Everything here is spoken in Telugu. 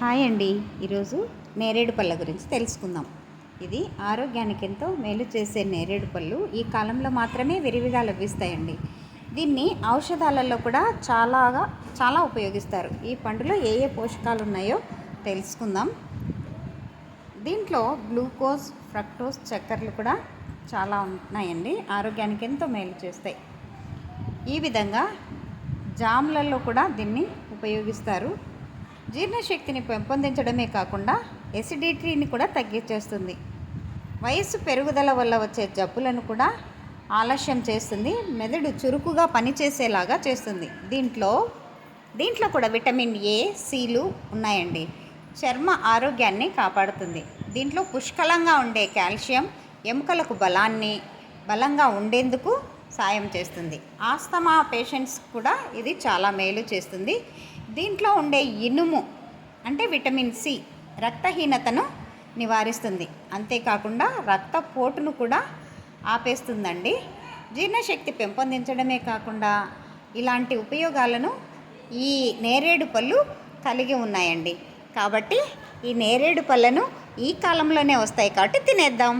హాయ్ అండి. ఈరోజు నేరేడు పళ్ళ గురించి తెలుసుకుందాం. ఇది ఆరోగ్యానికి ఎంతో మేలు చేసే నేరేడు పళ్ళు. ఈ కాలంలో మాత్రమే విరివిగా లభిస్తాయండి. దీన్ని ఔషధాలలో కూడా చాలాగా చాలా ఉపయోగిస్తారు. ఈ పండులో ఏ ఏ పోషకాలు ఉన్నాయో తెలుసుకుందాం. దీంట్లో గ్లూకోజ్ ఫ్రక్టోజ్ చక్కెరలు కూడా చాలా ఉన్నాయండి. ఆరోగ్యానికి ఎంతో మేలు చేస్తాయి. ఈ విధంగా జామ్లలో కూడా దీన్ని ఉపయోగిస్తారు. జీర్ణశక్తిని పెంపొందించడమే కాకుండా ఎసిడిటీని కూడా తగ్గించేస్తుంది. వయస్సు పెరుగుదల వల్ల వచ్చే జబ్బులను కూడా ఆలస్యం చేస్తుంది. మెదడు చురుకుగా పనిచేసేలాగా చేస్తుంది. దీంట్లో దీంట్లో కూడా విటమిన్ ఏ సీలు ఉన్నాయండి. చర్మ ఆరోగ్యాన్ని కాపాడుతుంది. దీంట్లో పుష్కలంగా ఉండే కాల్షియం ఎముకలకు బలాన్ని బలంగా ఉండేందుకు సాయం చేస్తుంది. ఆస్తమా పేషెంట్స్ కూడా ఇది చాలా మేలు చేస్తుంది. దీంట్లో ఉండే ఇనుము అంటే విటమిన్ సి రక్తహీనతను నివారిస్తుంది. అంతేకాకుండా రక్తపోటును కూడా ఆపేస్తుందండి. జీర్ణశక్తి పెంపొందించడమే కాకుండా ఇలాంటి ఉపయోగాలను ఈ నేరేడు పళ్ళు కలిగి ఉన్నాయండి. కాబట్టి ఈ నేరేడు పళ్ళను ఈ కాలంలోనే వస్తాయి కాబట్టి తినేద్దాం.